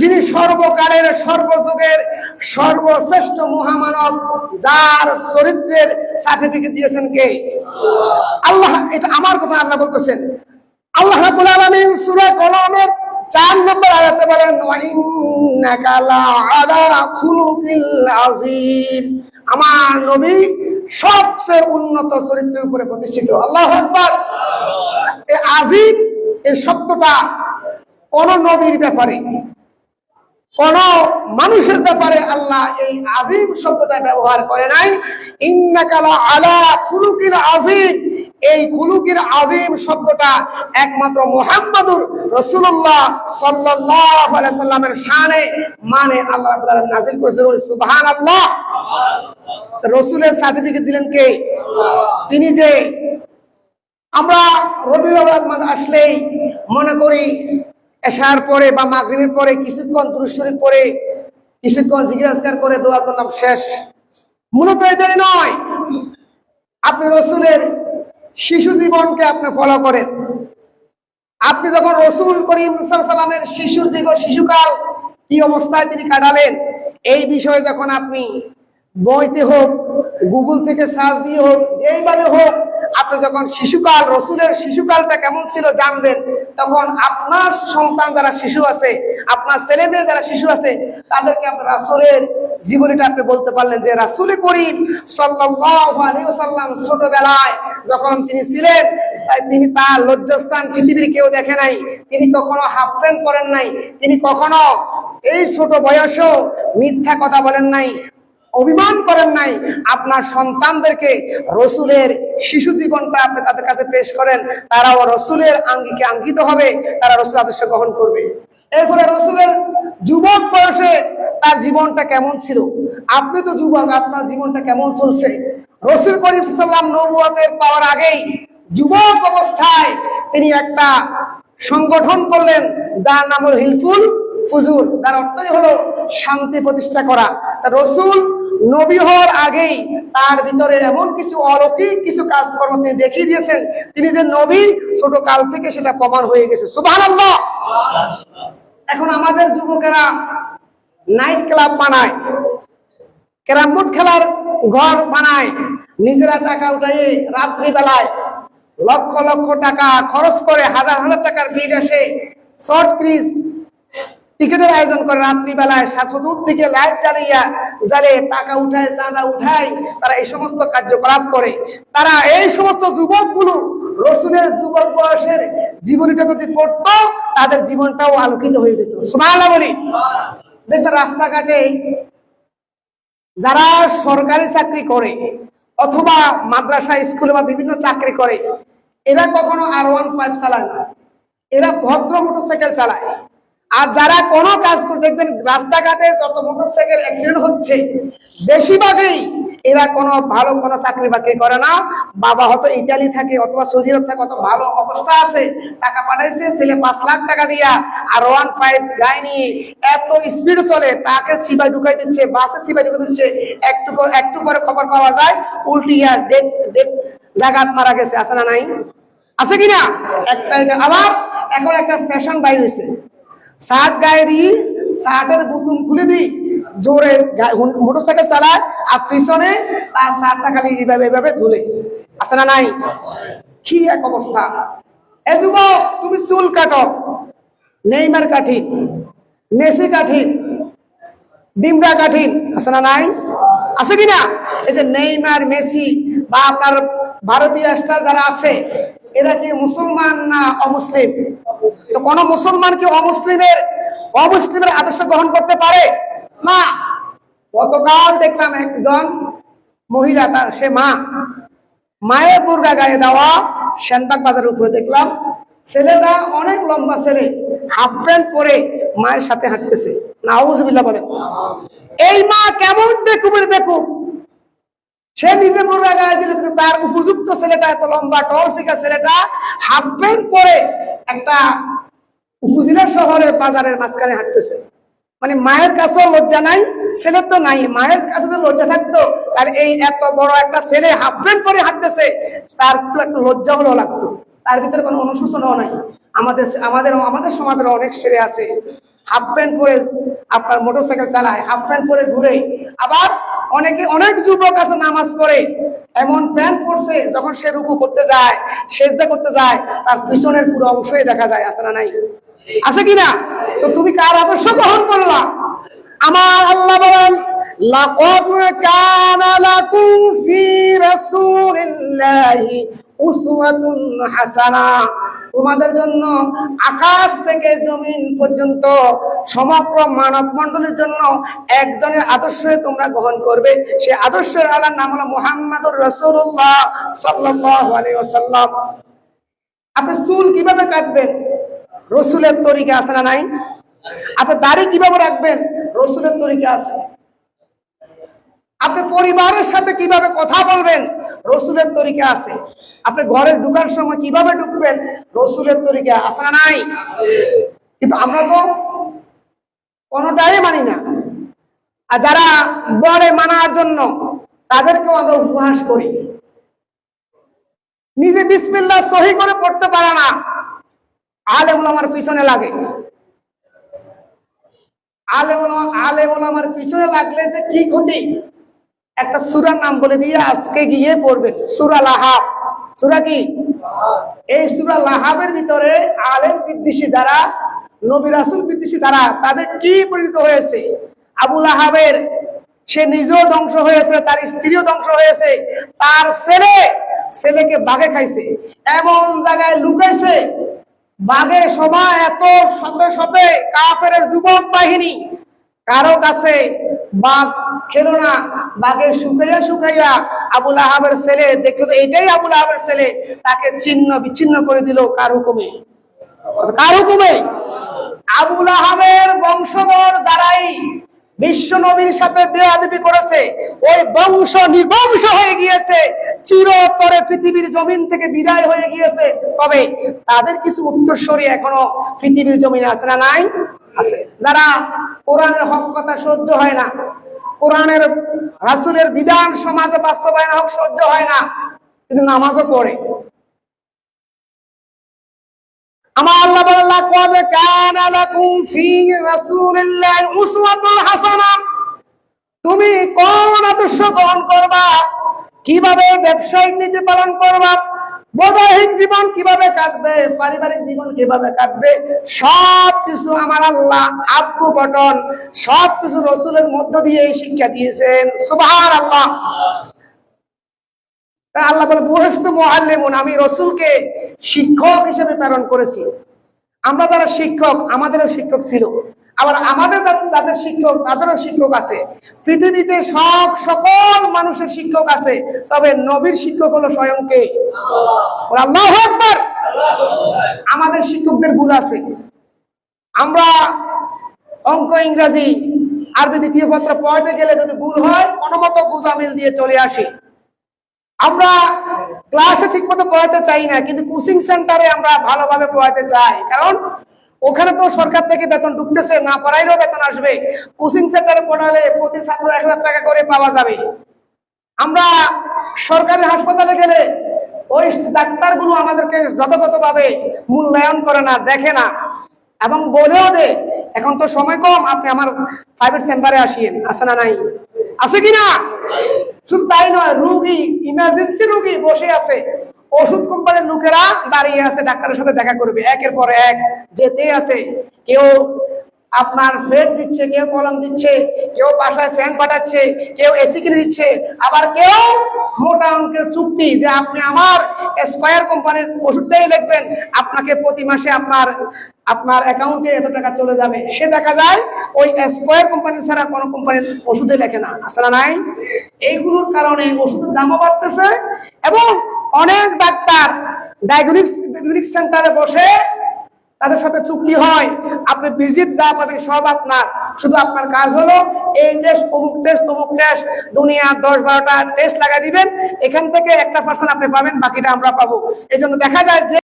যিনি সর্বকালের, সর্বযুগের, সর্বশ্রেষ্ঠ মহামানব, যার চরিত্রের সার্টিফিকেট দিয়েছেন কে? আল্লাহ, এটা আমার কথা আল্লাহ বলতেছেন। আল্লাহ রাব্বুল আলামিন সূরা কলমের চার নম্বর আয়াতে বলেন আমার নবী সবচেয়ে উন্নত চরিত্রের উপরে প্রতিষ্ঠিত। আল্লাহু আকবার। এই আজিম এই শব্দটা কোন নবীর ব্যাপারে কোন মানুষের ব্যাপারে আল্লাহ এই আজিম শব্দটা ব্যবহার করে নাই। ইন্নাকালা আলা খুলুকিল আজিম। এই খুলুকির আজিম শব্দটা একমাত্র মুহাম্মাদুর রসুল্লাহ আলাইহি সাল্লামের শানে মানে আল্লাহ রাব্বুল আলামিন নাযিল আল্লাহ রসুলের সার্টিফিকেট দিলেন কে? তিনি যে আমরা আউয়াল আসলেই মনে করি এশার পরে বা মাগরিবের পরে কিছুক্ষণ দুরুশ্বরীর পরে কিছুক্ষণ জিজ্ঞাসকার করে দোয়া করলাম শেষ। মূলত এটাই নয়। আপনি রসুলের শিশু জীবনকে আপনি ফলো করেন। আপনি যখন রসুল করিম সাল্লামের শিশুর জীবন, শিশুকাল কি অবস্থায় তিনি কাটালেন, এই বিষয়ে যখন আপনি বইতে হোক গুগল থেকে সার্চ দিয়ে হোক, যেইভাবে হোক, আপনি যখন শিশুকাল, রসুলের শিশুকালটা কেমন ছিল জানবেন। তখন আপনার সন্তান যারা শিশু আছে, আপনার ছেলে মেয়ে যারা শিশু আছে, তাদেরকে আপনার রাসুলের জীবনীটা আপনি বলতে পারলেন যে রাসুলে করিম ওয়াসাল্লাম ছোটবেলায় যখন তিনি ছিলেন, তাই তিনি তার লজ্জাস্থান পৃথিবীর কেউ দেখে নাই। তিনি কখনো হাফ প্যান্ট পরেন নাই। তিনি কখনো এই ছোট বয়সেও মিথ্যা কথা বলেন নাই। অভিমান করেন নাই। আপনার সন্তানদেরকে রসুলের শিশু জীবনটা আপনি তাদের কাছে পেশ করেন, তারাও রসুলের আঙ্গিকে আঙ্কিত হবে, তারা রসুল আদর্শ গ্রহণ করবে। এরপরে রসুলের যুবক বয়সে তার জীবনটা কেমন ছিল? আপনি তো যুবক, আপনার জীবনটা কেমন চলছে? রসুল করিম নবুয়াতের পাওয়ার আগেই যুবক অবস্থায় তিনি একটা সংগঠন করলেন, যার নাম হলো হিলফুল ফুজুল তার অর্থই হলো শান্তি প্রতিষ্ঠা করা। তা রসুল নবী হওয়ার আগেই তার ভিতরে এমন কিছু অলৌকিক কিছু কাজকর্ম তিনি দেখিয়ে দিয়েছেন। তিনি যে নবী ছোট কাল থেকে সেটা প্রমাণ হয়ে গেছে। সুবহানাল্লাহ! এখন আমাদের যুবকেরা নাইট ক্লাব বানায়, ক্যারাম বোর্ড খেলার ঘর বানায়, নিজেরা টাকা উঠাই রাত্রি বেলায় লক্ষ লক্ষ টাকা খরচ করে হাজার হাজার টাকার বিল আসে। শর্ট ক্রিজ টিকিটের আয়োজন করে রাত্রি বেলায় চতুর্থ দিকে লাইট জ্বালিয়া জ্বালিয়ে টাকা উঠায়, চাঁদা উঠায়, তারা এই সমস্ত কার্যকলাপ করে। তারা এই সমস্ত যুবকগুলো, রসুলের যুবক বয়সের জীবনীটা যদি পড়তো, তাদের জীবনটাও আলোকিত হয়ে যেত। সুমাল্লা বলি। দেখবেন রাস্তাঘাটে যারা সরকারি চাকরি করে অথবা মাদ্রাসা, স্কুলে বা বিভিন্ন চাকরি করে, এরা কখনো আর ওয়ান ফাইভ চালায় না। এরা ভদ্র মোটরসাইকেল চালায়। আর যারা কোনো কাজ করে, দেখবেন রাস্তাঘাটে যত মোটরসাইকেল অ্যাক্সিডেন্ট হচ্ছে, বেশিরভাগই এরা কোনো ভালো কোনো চাকরি বাকরি করে না। বাবা হয়তো ইটালি থাকে অথবা সৌদি আরব থাকে, অত ভালো অবস্থা আছে, টাকা পাঠাইছে, ছেলে পাঁচ লাখ টাকা দিয়া আর ওয়ান ফাইভ গাড়ি নিয়ে এত স্পিড চলে, তাকে চিবাই ঢুকাই দিচ্ছে, বাসে চিবাই ঢুকাই দিচ্ছে, একটু একটু করে খবর পাওয়া যায়, উল্টি আর ডেট ডেট জাগাত মারা গেছে, আছে না নাই? আছে কিনা? একটা আবার এখন একটা ফ্যাশন বাইর হয়েছে শার্ট গায়ে দিই শার্টের বুতুম খুলে দিই, জোরে মোটর সাইকেল চালায়, আর পিছনে তার শার্টটা খালি এইভাবে এইভাবে ধুলে। আছে না নাই? কি এক অবস্থা। এ যুবক, তুমি চুল কাটো। নেইমার কাঠিন মেসি কাঠিন ডিমরা কাঠিন আছে না নাই? আছে কি না এই যে নেইমার, মেসি বা আপনার ভারতীয় স্টার যারা আছে এরা কি মুসলমান না অমুসলিম? তো কোন মুসলমান কি অমুসলিমের অমুসলিমের আদর্শ গ্রহণ করতে পারে? না গতকাল দেখলাম একজন মহিলা, তার সে মা, মায়ের বুর্গা গায়ে দেওয়া সেনবাগ বাজারের উপরে দেখলাম ছেলেরা অনেক লম্বা ছেলে হাফ প্যান্ট পরে মায়ের সাথে হাঁটতেছে। না বলেন এই মা কেমন বেকুবের বেকুব? সে নিজে বুর্গা গায়ে দিল কিন্তু তার উপযুক্ত ছেলেটা, এত লম্বা, টল ফিকা ছেলেটা হাফ প্যান্ট পরে একটা উপজেলা শহরের বাজারের মাঝখানে হাঁটতেছে। মানে মায়ের কাছেও লজ্জা নাই, ছেলের তো নাই, মায়ের কাছে তো লজ্জা থাকতো। তাহলে এই এত বড় একটা ছেলে হাফ প্যান্ট পরে হাঁটতেছে, তার তো একটা লজ্জা হলেও লাগতো। তার ভিতরে কোনো অনুশোচনাও নাই। আমাদের আমাদের আমাদের সমাজের অনেক ছেলে আছে হাফ প্যান্ট পরে আপনার মোটরসাইকেল চালায় হাফ প্যান্ট পরে ঘুরে, আবার অনেকে অনেক যুবক আছে নামাজ পড়ে, এমন প্যান্ট পরছে যখন সে রুকু করতে যায়, সেজদা করতে যায়, তার পিছনের পুরো অংশই দেখা যায়, আছে না নাই? আছে কিনা? তো তুমি কার আদর্শ গ্রহণ করলা? আমার আল্লাহ বলেন, লাকাদ কানা লাকুম ফি রাসূলিল্লাহি উসওয়াতুন হাসানা। তোমাদের জন্য আকাশ থেকে জমিন পর্যন্ত সমগ্র মানব মণ্ডলীর জন্য একজনের আদর্শ তোমরা গ্রহণ করবে। সে আদর্শের আলার নাম হলো মুহাম্মাদুর রসুল্লাহ আলাইহি ওয়াসাল্লাম। আপনি চুল কীভাবে কাটবেন? রসুলের তরিকা আছে না নাই? আপনি দাড়ি কীভাবে রাখবেন? রসুলের তরিকা আছে। আপনি পরিবারের সাথে কীভাবে কথা বলবেন? রসুলের তরিকা আছে। আপনি ঘরে ঢুকার সময় কীভাবে ঢুকবেন? রসুলের তরিকা আছে না নাই? কিন্তু আমরা তো কোনোটাই মানি না। আর যারা বলে মানার জন্য, তাদেরকেও আমরা উপহাস করি। নিজে বিসমিল্লা সহি করে পড়তে পারে না। আলেম আমার পিছনে লাগে। আলেম আলেম আমার পিছনে লাগলে যে কি ক্ষতি? একটা সুরার নাম বলে দিয়ে আজকে গিয়ে পড়বেন। সুরা লাহাব। সুরা কি? এই সুরা লাহাবের ভিতরে আলেম বিদ্বেষী দ্বারা নবী রাসুল বিদ্বেষী দ্বারা তাদের কি পরিণত হয়েছে? আবু লাহাবের, সে নিজেও ধ্বংস হয়েছে, তার স্ত্রীও ধ্বংস হয়েছে, তার ছেলে, ছেলেকে বাঘে খাইছে, এমন জায়গায় লুকাইছে, বাঘে সবাই এত শত শতে কাফের যুবক বাহিনী, কারও কাছে বাঘ খেলো না বাঘে শুকাইয়া শুকাইয়া আবুল আহাবের ছেলে, দেখল তো এটাই আবুল আহাবের ছেলে, তাকে ছিন্ন, বিচ্ছিন্ন করে দিল কার হুকুমে? কার হুকুমে? আবুল আহাবের বংশধর যারাই বিশ্ব নবীর সাথে বেয়াদবি করেছে, ওই বংশ নির্বংশ হয়ে গিয়েছে, চিরতরে পৃথিবীর জমিন থেকে বিদায় হয়ে গিয়েছে। তবে তাদের কিছু উত্তরস্বরী এখনও পৃথিবীর জমিনে আছে না নাই? আছে। যারা কোরআনের হক কথা সহ্য হয় না কোরআনের, রাসুলের বিধান সমাজে বাস্তবায়ন হক, সহ্য হয় না, কিন্তু নামাজও পড়ে। আমার আল্লাহ বলে লাকাদ কানা লাকুম ফি উসওয়াতুল হাসানা। তুমি কোন আদর্শ গ্রহণ করবা? কীভাবে ব্যবসায়িক নীতি পালন করবা? বৈবাহিক জীবন কীভাবে কাটবে? পারিবারিক জীবন কীভাবে কাটবে? সব কিছু আমার আল্লাহ আব্বু বটন সব কিছু রসুলের মধ্য দিয়ে এই শিক্ষা দিয়েছেন। সুবহান আল্লাহ আল্লাহ বলে, বুহস্ত মুআল্লিমুন, আমি রসুলকে শিক্ষক হিসেবে প্রেরণ করেছি। আমরা যারা শিক্ষক, আমাদেরও শিক্ষক ছিল। আবার আমাদের যাদের শিক্ষক, তাদেরও শিক্ষক আছে। পৃথিবীতে সব সকল মানুষের শিক্ষক আছে, তবে নবীর শিক্ষক হলো স্বয়ংকে আমাদের শিক্ষকদের ভুল আছে। আমরা অঙ্ক, ইংরাজি, আরবি দ্বিতীয় পত্র পড়তে গেলে যদি ভুল হয় অনুমত গুজামিল দিয়ে চলে আসি। আমরা ক্লাসে ঠিক মতো পড়াতে চাই না, কিন্তু কোচিং সেন্টারে আমরা ভালোভাবে পড়াতে চাই। কারণ ওখানে তো সরকার থেকে বেতন ঢুকতেছে, না পড়াইলেও বেতন আসবে। কোচিং সেন্টারে পড়ালে প্রতি ছাত্র এক হাজার টাকা করে পাওয়া যাবে। আমরা সরকারি হাসপাতালে গেলে ওই ডাক্তারগুলো আমাদেরকে যথাযথভাবে মূল্যায়ন করে না, দেখে না। এবং বলেও দে, এখন তো সময় কম, আপনি আমার প্রাইভেট চেম্বারে আসিয়েন আসে না নাই? আছে কিনা শুধু তাই নয়, রুগী ইমার্জেন্সি রুগী বসে আছে। ওষুধ কোম্পানির লোকেরা দাঁড়িয়ে আছে, ডাক্তারের সাথে দেখা করবে। একের পর এক যেতে আছে। কেউ আপনার ফ্রেড দিচ্ছে, কেউ কলম দিচ্ছে, কেউ বাসায় ফ্যান পাঠাচ্ছে, কেউ এসি কিনে দিচ্ছে। আবার কেউ মোটা অঙ্কের চুক্তি যে আপনি আমার স্কয়ার কোম্পানির ওষুধটাই লিখবেন, আপনাকে প্রতি মাসে আপনার আপনার অ্যাকাউন্টে এত টাকা চলে যাবে। সে দেখা যায়, ওই স্কয়ার কোম্পানি ছাড়া কোনো কোম্পানির ওষুধে লেখে না। আসলে নাই? এইগুলোর কারণে ওষুধের দামও বাড়তেছে এবং অনেক ডায়াগনিক সেন্টারে বসে তাদের সাথে চুক্তি হয়। আপনি ভিজিট যা পাবেন সব আপনার। শুধু আপনার কাজ হলো এই টেস্ট অমুক টেস্ট অমুক টেস্ট দুনিয়া দশ বারোটা টেস্ট লাগাই দিবেন। এখান থেকে একটা পার্সেন্ট আপনি পাবেন, বাকিটা আমরা পাবো। এই জন্য দেখা যায় যে